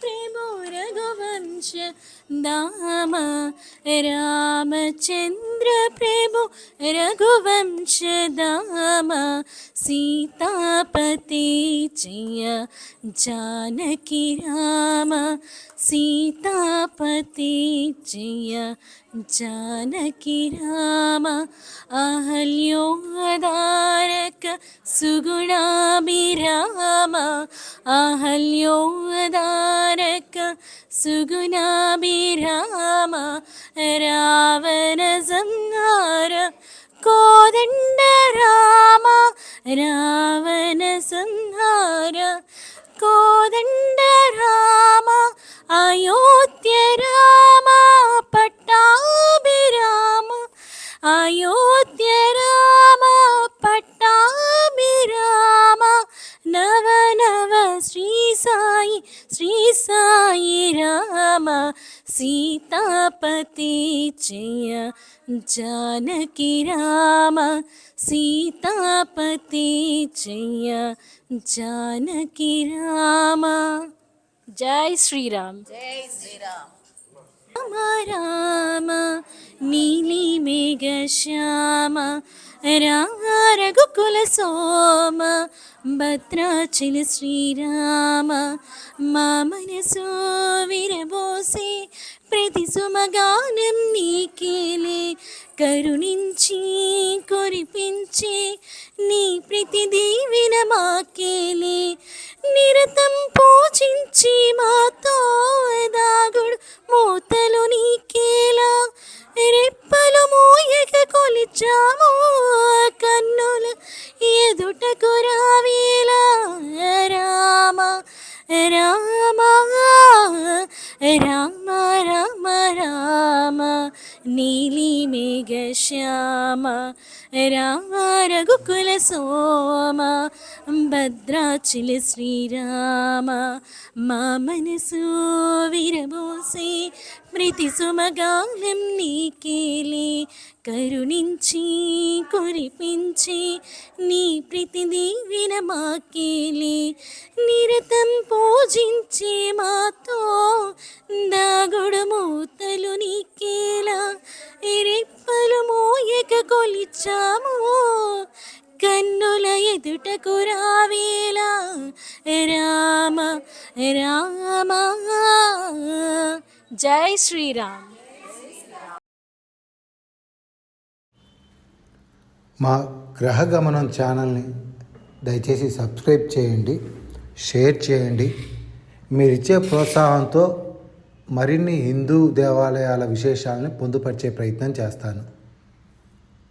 प्रेमो रघुवंश दाम रामचन्द्र प्रेमो रघुवंश दाम सीतापति जय जानकी राम സീതാപതി ജയ ജാനകി രാമ അഹല്യോദാരക സുഗുണാഭിരാമ അഹല്യോദാരക സുഗുണാഭിരാമ രാവണ സംഹാര കോദണ്ഡ രാമ രാ నిత్య రామ పట్టామి రామ నవ నవ శ్రీ సాయి శ్రీ సాయి రామ సీతాపతి జయ జానకి రామ సీతాపతి జయ జానకి రామ. జై శ్రీరామ్. జై శ్రీరామ్. రామ రామ నీలి మేఘ శ్యామ రఘుకుల సోమ భద్రాచల శ్రీరామ మా మనసు విరబోసే ప్రతి సుమగానం నీకేలే కరుణించి కురిపించే నీ ప్రతి దీవిన మాకేలే నిరతం పూజించి మాతో దాగు రామ రామ రామ నీలి మేఘ శ్యామ రామ రఘుకుల సోమ భద్రాచల శ్రీరామ మా మనసు విరబోసే ప్రతి సుమగాలం నీకేలే కరుణించి కురిపించి నీ ప్రతి దీవిన మాకేలే నిరతం పూజించే మాతో ఇచ్చాము కన్నుల ఎదుటకు రావేలా. రామ రామ. జై శ్రీరామ్. మా గ్రహగమనం ఛానల్ని దయచేసి సబ్స్క్రైబ్ చేయండి షేర్ చేయండి. మీరిచ్చే ప్రోత్సాహంతో మరిన్ని హిందూ దేవాలయాల విశేషాలను పొందుపరిచే ప్రయత్నం చేస్తాను.